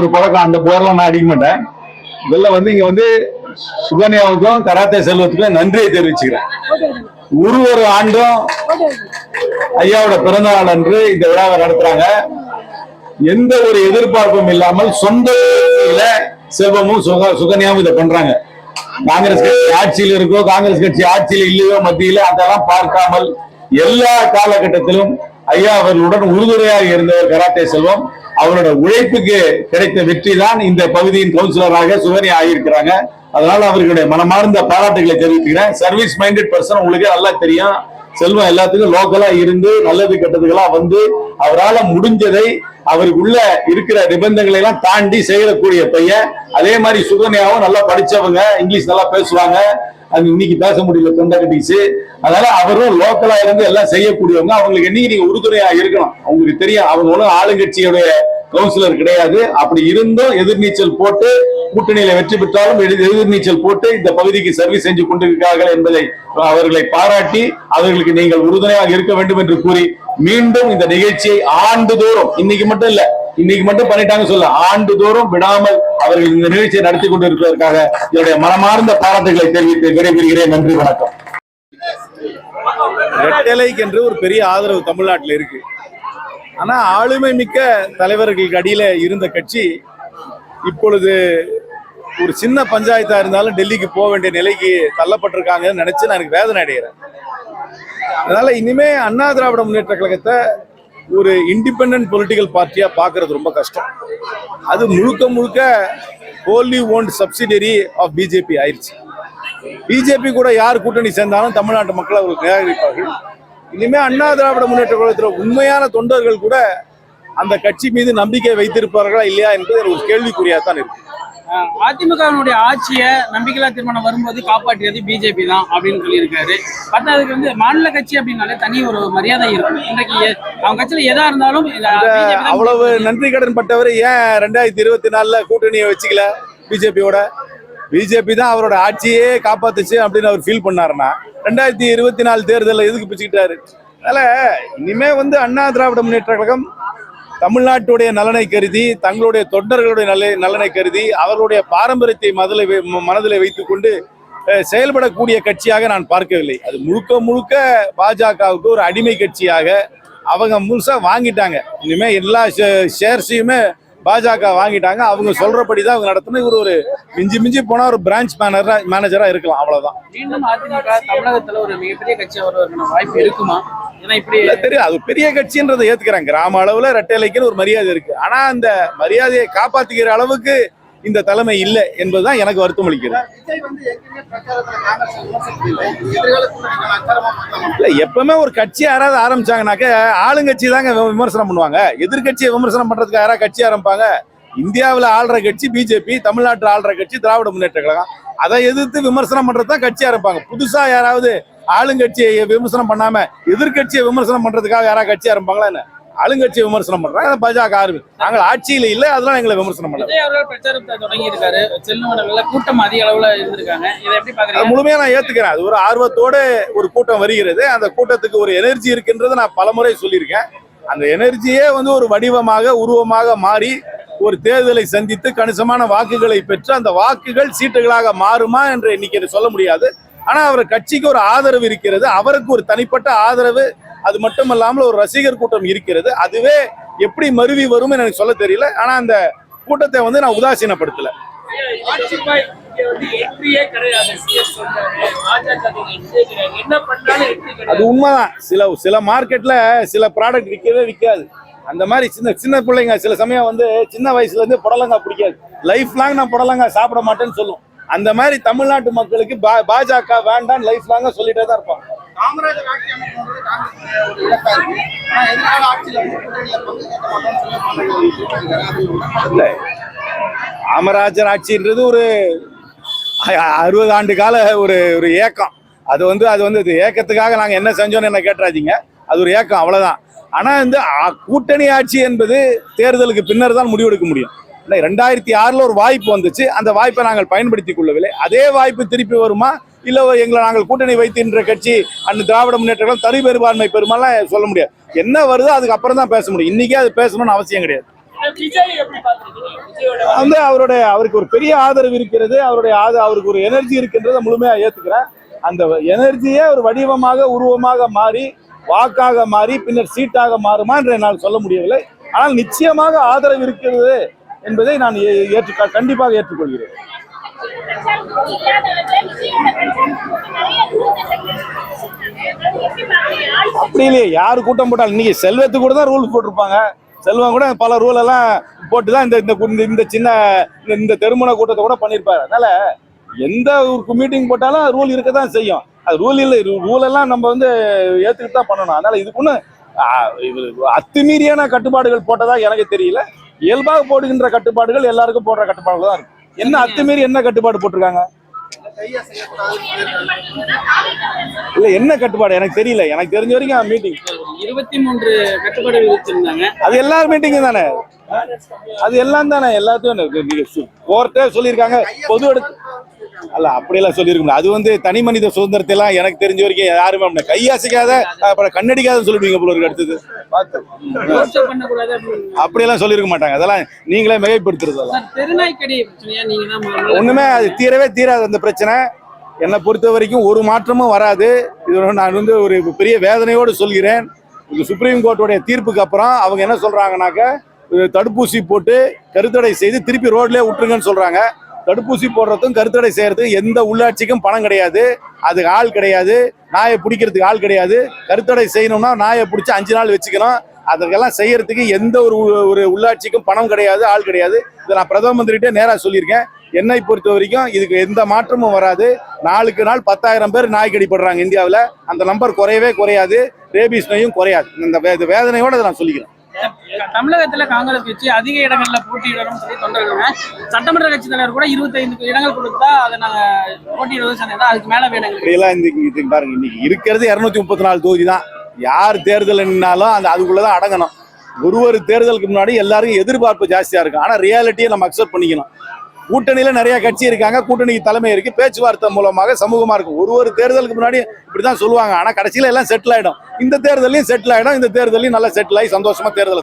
ஒரு பழக்கம் அந்த போரெல்லாம் நான் அடிக்க மாட்டேன். வெளில வந்து இங்க வந்து சுகன்யாவுக்கும் கராத்தே செல்வத்துக்கும் நன்றியை தெரிவிச்சுக்கிறேன். ஒரு ஒரு ஆண்டும் ஐயாவோட பிறந்த நாள் அன்று இந்த விழாவை நடத்துறாங்க. எந்த ஒரு எதிர்பார்ப்பும் இல்லாமல் சொந்த செல்வமும் சுக சுகன்யாவும் இதை பண்றாங்க. காங்கிரஸ் கட்சி ஆட்சியில் இருக்கோ காங்கிரஸ் கட்சி ஆட்சியில் இல்லையோ மத்தியில அதெல்லாம் பார்க்காமல் எல்லா காலகட்டத்திலும் ஐயா அவர்களுடன் உறுதுணையாக இருந்தவர் கராத்தே செல்வம். அவரோட உழைப்புக்கு கிடைத்த வெற்றி தான் இந்த பகுதியின் கவுன்சிலராக சுகனி ஆகியிருக்கிறாங்க. அதனால அவர்களுடைய மனமார்ந்த பாராட்டுகளை தெரிவிக்கிறேன் சர்வீஸ் மைண்டட் பர்சன் உங்களுக்கு நல்லா தெரியும். செல்வம் எல்லாத்துக்கும் லோக்கலா இருந்து நல்லது கெட்டதுக்கெல்லாம் வந்து அவரால் முடிஞ்சதை அவருக்குள்ள இருக்கிற நிபந்தனைகளை எல்லாம் தாண்டி செய்யக்கூடிய பையன். அதே மாதிரி சுகன்யாவும் நல்லா படிச்சவங்க இங்கிலீஷ் நல்லா பேசுவாங்க. அது இன்னைக்கு பேச முடியல தொண்டை கட்டிச்சு அதனால அவரும் லோக்கலா இருந்து எல்லாம் செய்யக்கூடியவங்க. அவங்களுக்கு என்னைக்கு நீங்க உறுதுணையா இருக்கணும்? அவங்களுக்கு தெரியும். அவங்க ஒன்றும் ஆளுங்கட்சியுடைய கவுன்சிலர் கிடையாது. அப்படி இருந்தும் எதிர்நீச்சல் போட்டு கூட்டணியில வெற்றி பெற்றாலும் எதிர்நீச்சல் போட்டு இந்த பகுதிக்கு சர்வீஸ் செஞ்சு கொண்டிருக்கிறார்கள் என்பதை அவர்களை பாராட்டி அவர்களுக்கு நீங்கள் உறுதுணையாக இருக்க வேண்டும் என்று கூறி மீண்டும் இந்த நிகழ்ச்சியை ஆண்டுதோறும் இன்னைக்கு மட்டும் இல்ல இன்னைக்கு மட்டும் பண்ணிட்டாங்க சொல்ல ஆண்டுதோறும் விடாமல் அவர்கள் இந்த நிகழ்ச்சியை நடத்தி கொண்டிருப்பதற்காக என்னுடைய மனமார்ந்த பாராட்டுகளை தெரிவித்து விடைபெறுகிறேன். நன்றி வணக்கம். ரெட்டலைக்கு என்று ஒரு பெரிய ஆதரவு தமிழ்நாட்டில் இருக்கு. ஆனா ஆளுமை மிக்க தலைவர்களுக்கு அடியில இருந்த கட்சி இப்பொழுது ஒரு சின்ன பஞ்சாயத்தா இருந்தாலும் டெல்லிக்கு போக வேண்டிய நிலைக்கு தள்ளப்பட்டிருக்காங்கன்னு நினைச்சு நான் எனக்கு வேதனை அடைகிறேன். அதனால இனிமே அண்ணா திராவிட முன்னேற்ற கழகத்தை ஒரு இண்டிபெண்ட் பொலிட்டிக்கல் பார்ட்டியா பாக்குறது ரொம்ப கஷ்டம். அது முழுக்க முழுக்க wholly owned subsidiary of BJP ஆயிடுச்சு பிஜேபி கூட யார் கூட்டணி சேர்ந்தாலும் தமிழ்நாட்டு மக்கள் அவர்கள் நிராகரிப்பார்கள். இனிமே அண்ணா திராவிட முன்னேற்ற கழகத்தில் உண்மையான தொண்டர்கள் கூட அந்த கட்சி மீது நம்பிக்கை வைத்திருப்பார்களா இல்லையா என்பது ஒரு கேள்விக்குறியா தான் இருக்கு. அதிமுகவினுடைய ஆட்சியை நம்பிக்கையில்லா தீர்மானம் வரும்போது காப்பாற்றியது பிஜேபி தான் அப்படின்னு சொல்லியிருக்காரு. பத்தாவதுக்கு வந்து மாநில கட்சி அப்படின்னாலே தனி ஒரு மரியாதை இருக்கும். இன்றைக்கு அவங்க கட்சியில எதா இருந்தாலும் அவ்வளவு நன்றி கடன் பட்டவர் ஏன் ரெண்டாயிரத்தி இருபத்தி நாலுல கூட்டணியை வச்சுக்கல பிஜேபியோட பிஜேபி தான் அவரோட ஆட்சியே காப்பாத்துச்சு அப்படின்னு அவர் ஃபீல் பண்ணாருன்னா ரெண்டாயிரத்தி இருபத்தி நாலு தேர்தலில் எதுக்கு பிச்சுக்கிட்டாரு? அதனால இனிமே வந்து அண்ணா திராவிட முன்னேற்ற கழகம் தமிழ்நாட்டுடைய நலனை கருதி தங்களுடைய தொண்டர்களுடைய நல நலனை கருதி அவர்களுடைய பாரம்பரியத்தை மதலை மனதில் வைத்துக்கொண்டு செயல்படக்கூடிய கட்சியாக நான் பார்க்கவில்லை. அது முழுக்க முழுக்க பாஜகவுக்கு ஒரு அடிமை கட்சியாக அவங்க முழுசாக வாங்கிட்டாங்க. இனிமேல் எல்லா ஷேர்ஸையுமே பாஜக வாங்கிட்டாங்க. அவங்க சொல்றபடி தான் அவங்க நடத்தணும் இவர் ஒரு மிஞ்சி மிஞ்சி போனா ஒரு பிரான்ச் மேனரா மேனேஜரா இருக்கலாம். அவ்வளவுதான். மீண்டும் அதிமுக தமிழகத்துல ஒரு மிகப்பெரிய வருவதற்கான வாய்ப்பு இருக்குமா? தெரியும் அது பெரிய கட்சின்றதை ஏத்துக்கிறேன் கிராம அளவுல ரெட்டைலைக்குன்னு ஒரு மரியாதை இருக்கு. ஆனா அந்த மரியாதையை காப்பாத்திக்கிற அளவுக்கு இந்த தலைமை இல்லை என்பதுதான் எனக்கு வருத்தம் அளிக்கிறது. இல்ல எப்பவுமே ஒரு கட்சி யாராவது ஆரம்பிச்சாங்கனாக்க ஆளுங்கட்சி தாங்க விமர்சனம் பண்ணுவாங்க. எதிர்கட்சியை விமர்சனம் பண்றதுக்கு யாராவது கட்சி ஆரம்பிப்பாங்க? இந்தியாவில் ஆள்ற கட்சி பிஜேபி தமிழ்நாட்டில் ஆள்ற கட்சி திராவிட முன்னேற்ற கழகம். அதை எதிர்த்து விமர்சனம் பண்றது தான் கட்சி ஆரம்பிப்பாங்க. புதுசா யாராவது ஆளுங்கட்சியை விமர்சனம் பண்ணாம எதிர்கட்சியை விமர்சனம் பண்றதுக்காக யாராவது கட்சி ஆரம்பிப்பாங்களா என்ன? ஆளுங்கட்சியை விமர்சனம் பண்றாங்க. பாஜக ஆரம்பி நாங்கள் ஆட்சியில இல்லை அதெல்லாம் எங்களை விமர்சனம் பண்ணல. பிரச்சாரத்தை தொடங்கி இருக்காரு கூட்டம் அதிக அளவுல இருந்திருக்காங்க. இதை எப்படி பாக்குறீங்க முழுமையா நான் ஏத்துக்கிறேன். அது ஒரு ஆர்வத்தோட ஒரு கூட்டம் வருகிறது. அந்த கூட்டத்துக்கு ஒரு எனர்ஜி இருக்குன்றதை நான் பலமுறை சொல்லியிருக்கேன். அந்த எனர்ஜியே வந்து ஒரு வடிவமாக உருவமாக மாறி ஒரு தேர்தலை சந்தித்து கணிசமான வாக்குகளை பெற்று அந்த வாக்குகள் சீட்டுகளாக மாறுமா என்று இன்னைக்கு சொல்ல முடியாது. ஆனா அவர் கட்சிக்கு ஒரு ஆதரவு இருக்கிறது. அவருக்கு ஒரு தனிப்பட்ட ஆதரவு அது மட்டும் இல்லாமல் ஒரு ரசிகர் கூட்டம் இருக்கிறது. அதுவே எப்படி மருவி வரும் எனக்கு சொல்ல தெரியல. ஆனா அந்த கூட்டத்தை வந்து நான் உதாசீனப்படுத்தல. அது உண்மைதான். சில சில மார்க்கெட்ல சில ப்ராடக்ட் விற்கவே விற்காது. அந்த மாதிரி சின்ன சின்ன பிள்ளைங்க சில சமயம் வந்து சின்ன வயசுல இருந்து புடலங்காய் பிடிக்காது. லைஃப் லாங் நான் புடலங்காய் சாப்பிட மாட்டேன்னு சொல்லும். அந்த மாதிரி தமிழ்நாட்டு மக்களுக்கு பாஜக வேண்டாம் லைஃப் லாங்கா சொல்லிட்டே தான் இருப்பாங்க. காமராஜர் ஆட்சி அமைக்கணுன்றது காங்கிரஸ் இழப்பா இருக்கு. ஆனா எதிர்கால ஆட்சியில வந்து பங்கு கேட்க காமராஜர் ஆட்சின்றது ஒரு அறுபது ஆண்டு கால ஒரு ஒரு ஏக்கம். அது வந்து அது வந்து ஏக்கத்துக்காக நாங்க என்ன செஞ்சோம்னு என்ன கேட்டுறாதீங்க. அது ஒரு ஏக்கம் அவ்வளவுதான். ஆனா இந்த கூட்டணி ஆட்சி என்பது தேர்தலுக்கு பின்னர் தான் முடிவெடுக்க முடியும். இல்லை ரெண்டாயிரத்தி ஆறுல ஒரு வாய்ப்பு வந்துச்சு. அந்த வாய்ப்பை நாங்கள் பயன்படுத்திக் கொள்ளவில்லை. அதே வாய்ப்பு திருப்பி வருமா? இல்லை எங்களை நாங்கள் கூட்டணி வைத்தின்ற கட்சி அந்த திராவிட முன்னேற்றம் தனி பெரும்பான்மை பெருமாலாம் சொல்ல முடியாது. என்ன வருதோ அதுக்கப்புறம் தான் பேச முடியும். இன்னைக்கே அது பேசணும்னு அவசியம் கிடையாது. வந்து அவருடைய அவருக்கு ஒரு பெரிய ஆதரவு இருக்கிறது. அவருடைய ஆதரவு அவருக்கு ஒரு எனர்ஜி இருக்கின்றதை முழுமையா ஏத்துக்கிறேன். அந்த எனர்ஜியே ஒரு வடிவமாக உருவமாக மாறி வாக்காக மாறி பின்னர் சீட்டாக மாறுமா என்று என்னால் சொல்ல முடியவில்லை. ஆனால் நிச்சயமாக ஆதரவு இருக்கிறது. என்பதை நான் ஏ- ஏற்று கண்டிப்பாக ஏற்றுக்கொள்கிறேன். அப்படி இல்லையே யாரு கூட்டம் போட்டாலும் இன்னைக்கு செல்வத்துக்கு கூட தான் ரூல் போட்டிருப்பாங்க. செல்வம் கூட பல ரூல் எல்லாம் போட்டு தான் இந்த இந்த இந்த சின்ன இந்த- இந்த தெருமண கூட்டத்தை கூட பண்ணியிருப்பாரு. அதனால எந்த ஒரு மீட்டிங் போட்டாலும் ரூல் இருக்க தான் செய்யும். அது ரூல் இல்லை ரூல் எல்லாம் நம்ம வந்து ஏத்துக்கிட்டு தான் பண்ணணும். அதனால இதுக்கு அத்துமீறியான கட்டுப்பாடுகள் போட்டதா எனக்கு தெரியல. இயல்பாக போடுகின்ற கட்டுப்பாடுகள் எல்லாருக்கும் போடுற கட்டுப்பாடுகள் தான் இருக்கு. என்ன அத்துமீறி என்ன கட்டுப்பாடு போட்டிருக்காங்க? இல்ல என்ன கட்டுப்பாடு? எனக்கு தெரியல. எனக்கு தெரிஞ்ச வரைக்கும் மீட்டிங் இருபத்தி மூன்று கட்டுப்பாடு விதிச்சிருந்தாங்க. அது எல்லார் மீட்டிங்கும் தானே? அது எல்லாம் தானே? எல்லாத்தையும் கோர்ட்டே சொல்லியிருக்காங்க. பொது எடுத்து அல்ல அப்படியெல்லாம் சொல்லியிருக்க அது வந்து தனி மனித சுதந்திரத்தை எல்லாம் எனக்கு தெரிஞ்ச வரைக்கும் யாருமே அப்படி கையாசிக்காத அப்புறம் கண்ணடிக்காத சொல்லிடுவீங்க போல இருக்கு அடுத்தது. அப்படியெல்லாம் சொல்லியிருக்க மாட்டாங்க. அதெல்லாம் நீங்களே மிகைப்படுத்துறது அதெல்லாம். சார் தெருநாய்க்கடி பிரச்சனையா? நீங்க தான் முதல்ல- ஒண்ணுமே அது தீரவே தீராது அந்த பிரச்சனை. என்னை பொறுத்த வரைக்கும் ஒரு மாற்றமும் வராது. இது நான் வந்து ஒரு பெரிய வேதனையோடு சொல்கிறேன். இது சுப்ரீம் கோர்ட்டுடைய தீர்ப்புக்கு அப்புறம் அவங்க என்ன சொல்றாங்கனாக்க தடுப்பூசி போட்டு கருத்தடை செய்து திருப்பி ரோட்லயே விட்டுருங்கன்னு சொல்றாங்க. தடுப்பூசி போடுறதுக்கும் கருத்தடை செய்யறதுக்கும் எந்த உள்ளாட்சிக்கும் பணம் கிடையாது. அதுக்கு ஆள் கிடையாது. நாயை பிடிக்கிறதுக்கு ஆள் கிடையாது. கருத்தடை செய்யணும்னா நாயை பிடிச்சி அஞ்சு நாள் வச்சுக்கணும். அதற்கெல்லாம் செய்யறதுக்கு எந்த ஒரு ஒரு உள்ளாட்சிக்கும் பணம் கிடையாது ஆள் கிடையாது. இதை நான் பிரதம மந்திரிகிட்டே நேராக சொல்லியிருக்கேன். என்னை பொறுத்த வரைக்கும் இதுக்கு எந்த மாற்றமும் வராது. நாளுக்கு நாள் பத்தாயிரம் பேர் நாய் கடிப்படுறாங்க இந்தியாவில். அந்த நம்பர் குறையவே குறையாது. ரேபிஸ் நோயும் குறையாது. இந்த வே- நான் சொல்லிக்கிறேன். தமிழகத்துல காங்கிரஸ் கட்சி அதிக இடங்கள்ல போட்டியிடணும்னு சொல்லி தொண்டர்கள் சட்டமன்ற கட்சி தலைவர் கூட இருபத்தைந்து இடங்கள் கொடுத்தா அதை நாங்க போட்டியிடுவது சொன்னதா அதுக்கு மேல வேணும் இப்படியெல்லாம் பாருங்க இன்னைக்கு இருக்கிறது இருநூத்தி முப்பத்தி நாலு தொகுதி தான் யார் தேர்தல் நின்னாலும் அந்த அதுக்குள்ளதான் அடங்கணும். ஒரு ஒரு தேர்தலுக்கு முன்னாடி எல்லாருக்கும் எதிர்பார்ப்பு ஜாஸ்தியா இருக்கும். ஆனா ரியாலிட்டியை நம்ம அக்செப்ட் பண்ணிக்கணும். கூட்டணியில நிறைய கட்சி இருக்காங்க கூட்டணிக்கு தலைமை இருக்கு. பேச்சுவார்த்தை மூலமாக சமூகமா இருக்கும். ஒரு ஒரு தேர்தலுக்கு முன்னாடி இப்படிதான் சொல்லுவாங்க. ஆனா கடைசியில எல்லாம் செட்டில் ஆயிடும். இந்த தேர்தலையும் செட்டில் ஆயிடும். இந்த தேர்தலையும் நல்லா செட்டில் ஆகி சந்தோஷமா தேர்தல்